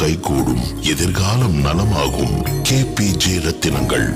கைகூடும். எதிர்காலம் நலமாகும். கேபிஜே ரத்தினங்கள்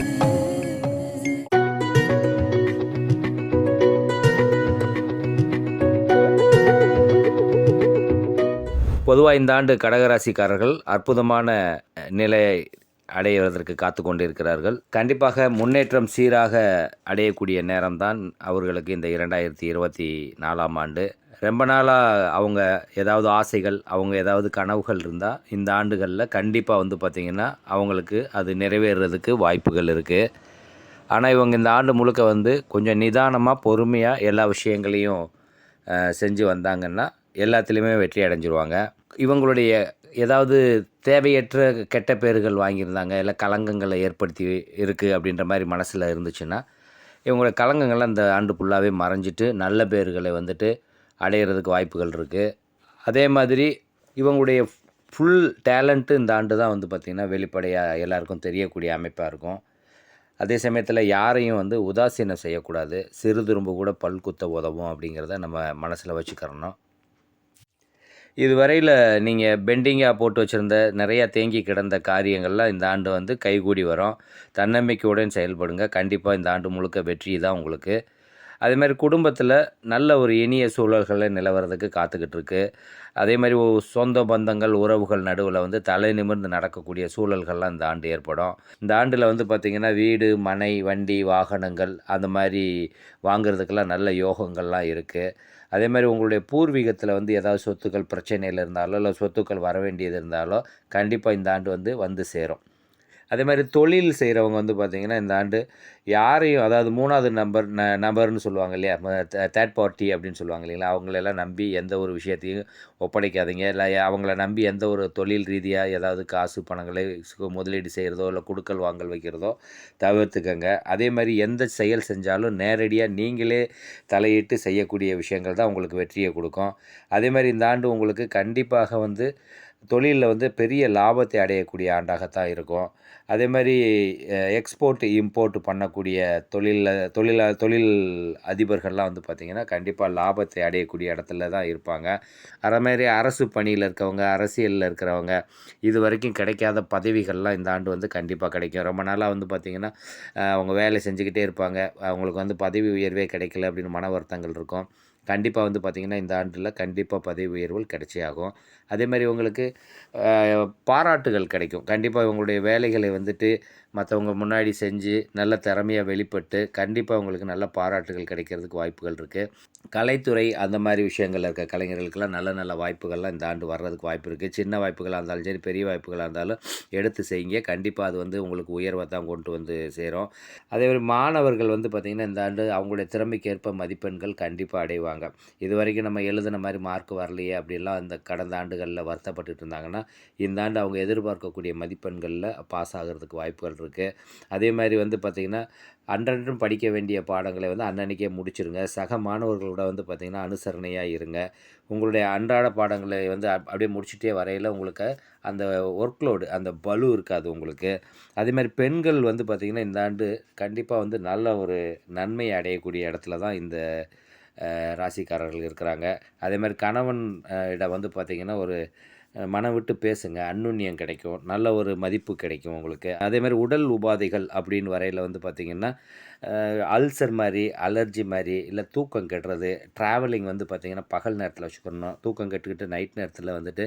பொதுவாக இந்த ஆண்டு கடகராசிக்காரர்கள் அற்புதமான நிலையை அடைவதற்கு காத்து கொண்டிருக்கிறார்கள். கண்டிப்பாக முன்னேற்றம் சீராக அடையக்கூடிய நேரம்தான் அவர்களுக்கு இந்த இரண்டாயிரத்தி இருபத்தி நாலாம் ஆண்டு. ரொம்ப நாளாக அவங்க ஏதாவது ஆசைகள் அவங்க ஏதாவது கனவுகள் இருந்தால் இந்த ஆண்டுகளில் கண்டிப்பாக வந்து பார்த்திங்கன்னா அவங்களுக்கு அது நிறைவேறுறதுக்கு வாய்ப்புகள் இருக்குது ஆனால் இவங்க இந்த ஆண்டு முழுக்க வந்து கொஞ்சம் நிதானமாக பொறுமையாக எல்லா விஷயங்களையும் செஞ்சு வந்தாங்கன்னா எல்லாத்துலேயுமே வெற்றி அடைஞ்சிருவாங்க. இவங்களுடைய ஏதாவது தேவையற்ற கெட்ட பேர்கள் வாங்கியிருந்தாங்க இல்லை கலங்கங்களை ஏற்படுத்தி இருக்குது அப்படின்ற மாதிரி மனசில் இருந்துச்சுன்னா இவங்களோட கலங்கங்கள்லாம் அந்த ஆண்டு ஃபுல்லாகவே மறைஞ்சிட்டு நல்ல பேர்களை வந்துட்டு அடையிறதுக்கு வாய்ப்புகள் இருக்குது அதே மாதிரி இவங்களுடைய ஃபுல் டேலண்ட்டு இந்த ஆண்டு தான் வந்து பார்த்திங்கன்னா வெளிப்படையாக எல்லாருக்கும் தெரியக்கூடிய அமைப்பாக இருக்கும். அதே சமயத்தில் யாரையும் வந்து உதாசீனம் செய்யக்கூடாது. சிறுதுரும்பு கூட பல் குத்த உதவும் அப்படிங்கிறத நம்ம மனசில் வச்சுக்கிறணும். இதுவரையில் நீங்கள் பெண்டிங்காக போட்டு வச்சுருந்த நிறையா தேங்கி கிடந்த காரியங்கள்லாம் இந்த ஆண்டு வந்து கைகூடி வரும். தன்னம்பிக்கையுடன் செயல்படுங்க. கண்டிப்பாக இந்த ஆண்டு முழுக்க வெற்றி தான் உங்களுக்கு. அதே மாதிரி குடும்பத்தில் நல்ல ஒரு இனிய சூழல்களை நிலவரதுக்கு காத்துக்கிட்டு இருக்கு அதே மாதிரி சொந்த பந்தங்கள் உறவுகள் நடுவில் வந்து தலை நிமிர்ந்து நடக்கக்கூடிய சூழல்கள்லாம் இந்த ஆண்டு ஏற்படும். இந்த ஆண்டில் வந்து பார்த்திங்கன்னா வீடு மனை வண்டி வாகனங்கள் அந்த மாதிரி வாங்குறதுக்கெல்லாம் நல்ல யோகங்கள்லாம் இருக்குது அதே மாதிரி உங்களுடைய பூர்வீகத்தில் வந்து ஏதாவது சொத்துக்கள் பிரச்சனையில் இருந்தாலோ இல்லை சொத்துக்கள் வர வேண்டியது இருந்தாலோ கண்டிப்பாக இந்த ஆண்டு வந்து வந்து சேரும். அதே மாதிரி தொழில் செய்கிறவங்க வந்து பார்த்திங்கன்னா இந்த ஆண்டு யாரையும் அதாவது மூணாவது நம்பர் ந நபர்னு சொல்லுவாங்க இல்லையா? தேர்ட் பார்ட்டி அப்படின்னு சொல்லுவாங்க இல்லைங்களா? அவங்களெல்லாம் நம்பி எந்த ஒரு விஷயத்தையும் ஒப்படைக்காதீங்க. இல்லை அவங்கள நம்பி எந்த ஒரு தொழில் ரீதியாக ஏதாவது காசு பணங்களை முதலீடு செய்கிறதோ இல்லை கொடுக்கல் வாங்கல் வைக்கிறதோ தவிர்த்துக்கங்க. அதே மாதிரி எந்த செயல் செஞ்சாலும் நேரடியாக நீங்களே தலையிட்டு செய்யக்கூடிய விஷயங்கள் தான் உங்களுக்கு வெற்றியை கொடுக்கும். அதே மாதிரி இந்த ஆண்டு உங்களுக்கு கண்டிப்பாக வந்து தொழிலில் வந்து பெரிய லாபத்தை அடையக்கூடிய ஆண்டாகத்தான் இருக்கும். அதே மாதிரி எக்ஸ்போர்ட் இம்போர்ட் பண்ணக்கூடிய தொழிலில் தொழில தொழில் அதிபர்கள்லாம் வந்து பார்த்திங்கன்னா கண்டிப்பாக லாபத்தை அடையக்கூடிய இடத்துல தான் இருப்பாங்க. அதே மாதிரி அரசு பணியில் இருக்கவங்க அரசியலில் இருக்கிறவங்க இது வரைக்கும் கிடைக்காத பதவிகள்லாம் இந்த ஆண்டு வந்து கண்டிப்பாக கிடைக்கும். ரொம்ப நாளாக வந்து பார்த்திங்கன்னா அவங்க வேலை செஞ்சுக்கிட்டே இருப்பாங்க. அவங்களுக்கு வந்து பதவி உயர்வே கிடைக்கல அப்படின்னு மன வருத்தங்கள் இருக்கும். கண்டிப்பாக வந்து பார்த்திங்கன்னா இந்த ஆண்டில் கண்டிப்பாக பதவி உயர்வுகள் கிடைச்சே ஆகும் அதே மாதிரி உங்களுக்கு பாராட்டுகள் கிடைக்கும். கண்டிப்பாக இவங்களுடைய வேலைகளை வந்துட்டு மற்றவங்க முன்னாடி செஞ்சு நல்ல திறமையாக வெளிப்பட்டு கண்டிப்பாக உங்களுக்கு நல்ல பாராட்டுகள் கிடைக்கிறதுக்கு வாய்ப்புகள் இருக்குது கலைத்துறை அந்த மாதிரி விஷயங்கள் இருக்க கலைஞர்களுக்கெல்லாம் நல்ல நல்ல வாய்ப்புகள்லாம் இந்த ஆண்டு வர்றதுக்கு வாய்ப்பு இருக்குது சின்ன வாய்ப்புகளாக இருந்தாலும் சரி பெரிய வாய்ப்புகளாக இருந்தாலும் எடுத்து செய்யுங்க. கண்டிப்பாக அது வந்து உங்களுக்கு உயர்வை தான் கொண்டு வந்து சேரும். அதே மாதிரி மாணவர்கள் வந்து பார்த்திங்கன்னா இந்த ஆண்டு அவங்களுடைய திறமைக்கு ஏற்ப மதிப்பெண்கள் கண்டிப்பாக அடைவாங்க. இது வரைக்கும் நம்ம எழுதின மாதிரி மார்க் வரலையே அப்படிலாம் இந்த கடந்த ஆண்டுகளில் வருத்தப்பட்டுட்டு இருந்தாங்கன்னா இந்த ஆண்டு அவங்க எதிர்பார்க்கக்கூடிய மதிப்பெண்களில் பாஸ் ஆகிறதுக்கு வாய்ப்புகள் போயிட்டுருக்கு அதே மாதிரி வந்து பார்த்திங்கன்னா அன்றன்றும் படிக்க வேண்டிய பாடங்களை வந்து அன்னன்னைக்கே முடிச்சிருங்க. சக மாணவர்களோட வந்து பார்த்திங்கன்னா அனுசரணையாக இருங்க. உங்களுடைய அன்றாட பாடங்களை வந்து அப்- அப்படியே முடிச்சுட்டே வரையில் உங்களுக்கு அந்த ஒர்க் லோடு அந்த பலு இருக்காது உங்களுக்கு. அதே மாதிரி பெண்கள் வந்து பார்த்திங்கன்னா இந்த ஆண்டு கண்டிப்பாக வந்து நல்ல ஒரு நன்மை அடையக்கூடிய இடத்துல தான் இந்த ராசிக்காரர்கள் இருக்கிறாங்க. அதே மாதிரி கணவன் இடம் வந்து பார்த்திங்கன்னா ஒரு மனம் விட்டு பேசுங்க. அன்னுண்ணியம் கிடைக்கும். நல்ல ஒரு மதிப்பு கிடைக்கும் உங்களுக்கு. அதே மாதிரி உடல் உபாதைகள் அப்படின்னு வரையில் வந்து பார்த்திங்கன்னா அல்சர் மாதிரி அலர்ஜி மாதிரி இல்லை தூக்கம் கெடுறது ட்ராவலிங் வந்து பார்த்திங்கன்னா பகல் நேரத்தில் வச்சுக்கணும். தூக்கம் கட்டுக்கிட்டு நைட் நேரத்தில் வந்துட்டு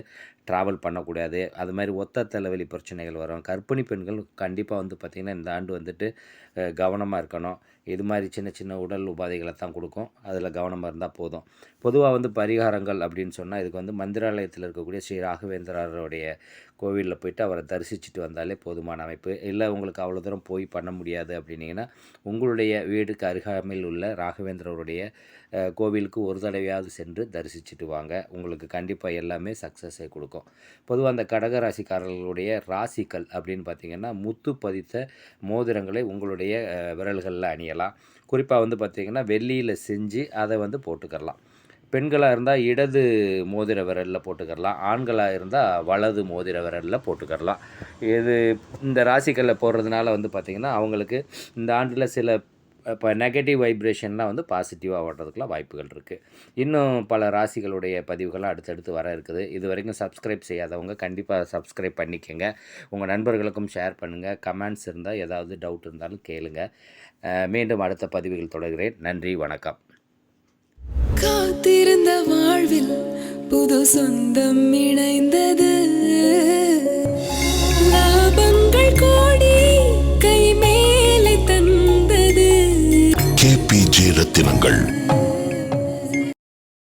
ட்ராவல் பண்ணக்கூடாது. அது மாதிரி ஒத்த தலைவலி பிரச்சனைகள் வரும். கர்ப்பிணி பெண்கள் கண்டிப்பாக வந்து பார்த்திங்கன்னா இந்த ஆண்டு வந்துட்டு கவனமாக இருக்கணும். இது மாதிரி சின்ன சின்ன உடல் உபாதைகளை தான் கொடுக்கும். அதில் கவனமாக இருந்தால் போதும். பொதுவாக வந்து பரிகாரங்கள் அப்படின்னு சொன்னால் இதுக்கு வந்து மந்திராலயத்தில் இருக்கக்கூடிய ஸ்ரீ ராகவேந்திரருடைய கோவிலில் போயிட்டு அவரை தரிசிச்சுட்டு வந்தாலே போதுமான அமைப்பு. இல்லை உங்களுக்கு அவ்வளோ தூரம் போய் பண்ண முடியாது அப்படின்னீங்கன்னா உங்களுடைய வீடுக்கு அருகாமையில் உள்ள ராகவேந்திரருடைய கோவிலுக்கு ஒரு தடவையாவது சென்று தரிசிச்சுட்டு வாங்க. உங்களுக்கு கண்டிப்பாக எல்லாமே சக்ஸஸை கொடுக்கும். பொதுவாக அந்த கடக ராசிக்காரர்களுடைய ராசிக்கல் அப்படின்னு பார்த்தீங்கன்னா முத்து பதித்த மோதிரங்களை உங்களுடைய விரல்களில் அணியலாம். குறிப்பாக வந்து பார்த்திங்கன்னா வெள்ளியில் செஞ்சு அதை வந்து போட்டுக்கரலாம் பெண்களாக இருந்தால் இடது மோதிர விரலில் போட்டுக்கரலாம் ஆண்களாக இருந்தால் வலது மோதிர விரலில் போட்டுக்கரலாம் இது இந்த ராசிகளில் போடுறதுனால வந்து பார்த்திங்கன்னா அவங்களுக்கு இந்த ஆண்டில் சில இப்போ நெகட்டிவ் வைப்ரேஷன்லாம் வந்து பாசிட்டிவாக ஓடுறதுக்குலாம் வாய்ப்புகள் இருக்குது இன்னும் பல ராசிகளுடைய பதிவுகள்லாம் அடுத்தடுத்து வர இருக்குது. இது வரைக்கும் சப்ஸ்கிரைப் செய்யாதவங்க கண்டிப்பாக சப்ஸ்கிரைப் பண்ணிக்கோங்க. உங்கள் நண்பர்களுக்கும் ஷேர் பண்ணுங்கள் கமெண்ட்ஸ் இருந்தால் ஏதாவது டவுட் இருந்தாலும் கேளுங்கள் மீண்டும் அடுத்த பதிவுகள் தொடர்கிறேன். நன்றி வணக்கம். காத்திருந்த வாழ்வில் புது சொந்தம் இணைந்தது.